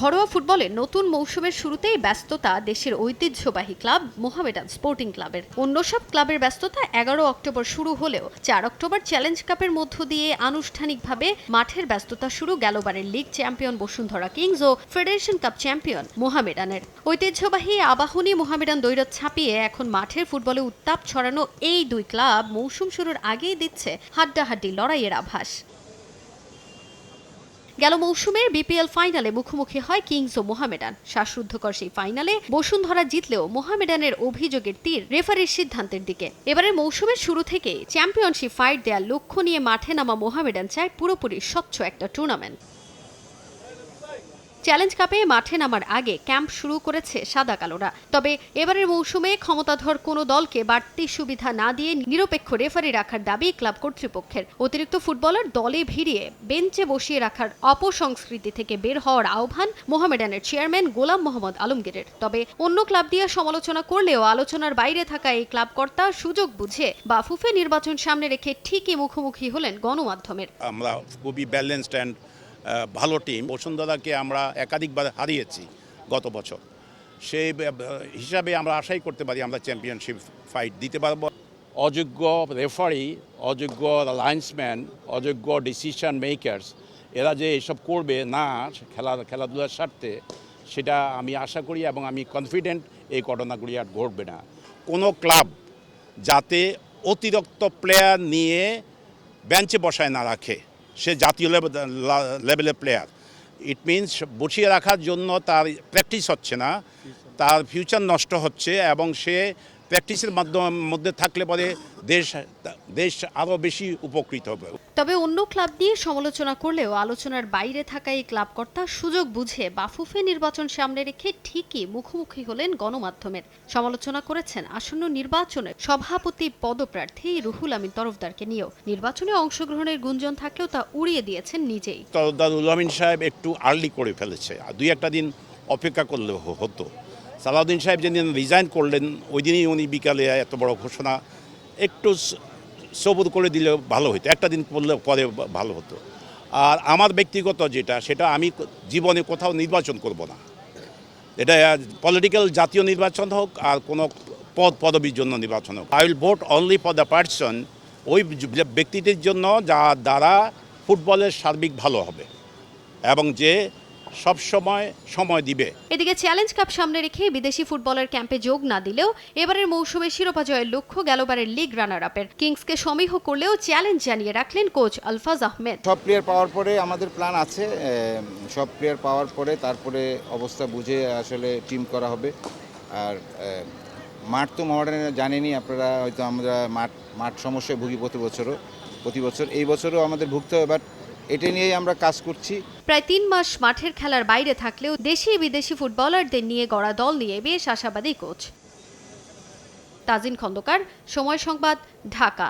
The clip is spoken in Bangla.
ঘরোয়া ফুটবলে নতুন মৌসুমের শুরুতেই ব্যস্ততা দেশের ঐতিহ্যবাহী ক্লাব মোহামেডান স্পোর্টিং ক্লাবের। অন্য সব ক্লাবের ব্যস্ততা এগারো অক্টোবর শুরু হলেও চার অক্টোবর চ্যালেঞ্জ কাপের মধ্য দিয়ে আনুষ্ঠানিকভাবে মাঠের ব্যস্ততা শুরু গেলবারের লিগ চ্যাম্পিয়ন বসুন্ধরা কিংস ও ফেডারেশন কাপ চ্যাম্পিয়ন মোহামেডানের। ঐতিহ্যবাহী আবাহনী মোহামেডান দৈরত ছাপিয়ে এখন মাঠের ফুটবলে উত্তাপ ছড়ানো এই দুই ক্লাব মৌসুম শুরুর আগেই দিচ্ছে হাড্ডাহাড্ডি লড়াইয়ের আভাস। গেল মৌসুমের বিপিএল ফাইনালে মুখোমুখি হয় কিংস ও মোহামেডান। শ্বাসরুদ্ধকর সেই ফাইনালে বসুন্ধরা জিতলেও মোহামেডানের অভিযোগের তীর রেফারির সিদ্ধান্তের দিকে। এবারের মৌসুমের শুরু থেকে চ্যাম্পিয়নশিপ ফাইট দেওয়ার লক্ষ্য নিয়ে মাঠে নামা মোহামেডান চায় পুরোপুরি স্বচ্ছ একটা টুর্নামেন্ট। চ্যালেঞ্জ কাপে মাঠে নামার আগে ক্যাম্প শুরু করেছে সাদা কালোরা। তবে এবারের মৌসুমে ক্ষমতাধর কোনো দলকে বাড়তি সুবিধা না দিয়ে নিরপেক্ষ রেফারি রাখার দাবি ক্লাব কর্তৃপক্ষের। অতিরিক্ত ফুটবলার দলে ভিড়িয়ে বেঞ্চে বসিয়ে রাখার অপসংস্কৃতি থেকে বের হওয়ার আহ্বান মোহামেডানের চেয়ারম্যান গোলাম মোহাম্মদ আলমগীরের। তবে অন্য ক্লাব দিয়ে সমালোচনা করলেও আলোচনার বাইরে থাকা এই ক্লাব কর্তা সুযোগ বুঝে বা ফুফে নির্বাচন সামনে রেখে ঠিকই মুখোমুখি হলেন গণমাধ্যমের। আমরা খুবই ব্যালেন্সড অ্যান্ড ভালো টিম। বসুন্ধরাকে আমরা একাধিকবার হারিয়েছি গত বছর। সেই হিসাবে আমরা আশাই করতে পারি আমরা চ্যাম্পিয়নশিপ ফাইট দিতে পারব। অযোগ্য রেফারি অযোগ্য লাইন্সম্যান অযোগ্য ডিসিশন মেকার্স এরা যে এসব করবে না খেলা খেলাধুলার স্বার্থে সেটা আমি আশা করি এবং আমি কনফিডেন্ট এই ঘটনাগুলি আর ঘটবে না। কোনো ক্লাব যাতে অতিরিক্ত প্লেয়ার নিয়ে বেঞ্চে বসায় না রাখে। সে জাতীয় লেভেলের প্লেয়ার ইট মিনস বসিয়ে রাখার জন্য তার প্র্যাকটিস হচ্ছে না। তার ফিউচার নষ্ট হচ্ছে এবং সে প্র্যাকটিসের মাধ্যম মধ্যে থাকলে পরে দেশ দেশ আরও বেশি উপকৃত হবে। তবে অন্য ক্লাব দিয়ে সমালোচনা করলেও আলোচনার বাইরে থাকা এই ক্লাব কর্তা সুযোগ বুঝে বাফুফে নির্বাচন সামনে রেখে ঠিকই মুখোমুখি হলেন গণমাধ্যমের। সমালোচনা করেছেন আসন্ন নির্বাচনে সভাপতি পদপ্রার্থী রুহুল আমিন তরফদারকে নিয়েও। নির্বাচনে অংশগ্রহণের গুঞ্জন থাকলেও তা উড়িয়ে দিয়েছেন নিজেই। তরদারুল আমিন সাহেব একটু আর্লি করে ফেলেছে। আর দুই একটা দিন অপেক্ষা করলে হতো। সালাউদ্দিন সাহেব যেদিন রিজাইন করলেন ওই দিনই উনি বিকালে এত বড় ঘোষণা, একটু স- সবুর করে দিলে ভালো হতো একটা দিন করলে পরে ভালো হতো। আর আমার ব্যক্তিগত যেটা, সেটা আমি জীবনে কোথাও নির্বাচন করব না। এটা পলিটিক্যাল জাতীয় নির্বাচন হোক আর কোনো পদ পদবীর জন্য নির্বাচন হোক। I will vote only for the person ওই ব্যক্তিটির জন্য যা দ্বারা ফুটবলের সার্বিক ভালো হবে। এবং যে সব সময় সময় দিবে। এদিকে চ্যালেঞ্জ কাপ সামনে রেখে বিদেশি ফুটবলার ক্যাম্পে যোগ না দিলেও এবারের মৌসুমে শিরোপা জয়ের লক্ষ্য গেলবারের লিগ রানার আপের কিংসকে সমীহ করলেও চ্যালেঞ্জ জানিয়ে রাখলেন কোচ আলফাজ আহমেদ। সব প্লেয়ার পাওয়ার পরে আমাদের প্ল্যান আছে সব প্লেয়ার পাওয়ার পরে তারপরে অবস্থা বুঝে আসলে টিম করা হবে। আর মাঠ তো মডার্নে জানেনই আপনারা হয়তো আমরা মাঠ মাঠ সমস্যায় ভুগি প্রতি বছরও প্রতি বছর। এই বছরও আমাদের ভুগতে হবে বাট এটা নিয়েই আমরা কাজ করছি। প্রায় তিন মাস মাঠের খেলার বাইরে থাকলেও দেশি বিদেশি ফুটবলারদের নিয়ে গড়া দল নিয়ে বেশ আশাবাদী কোচ। তাজিন খন্দকার, সময় সংবাদ, ঢাকা।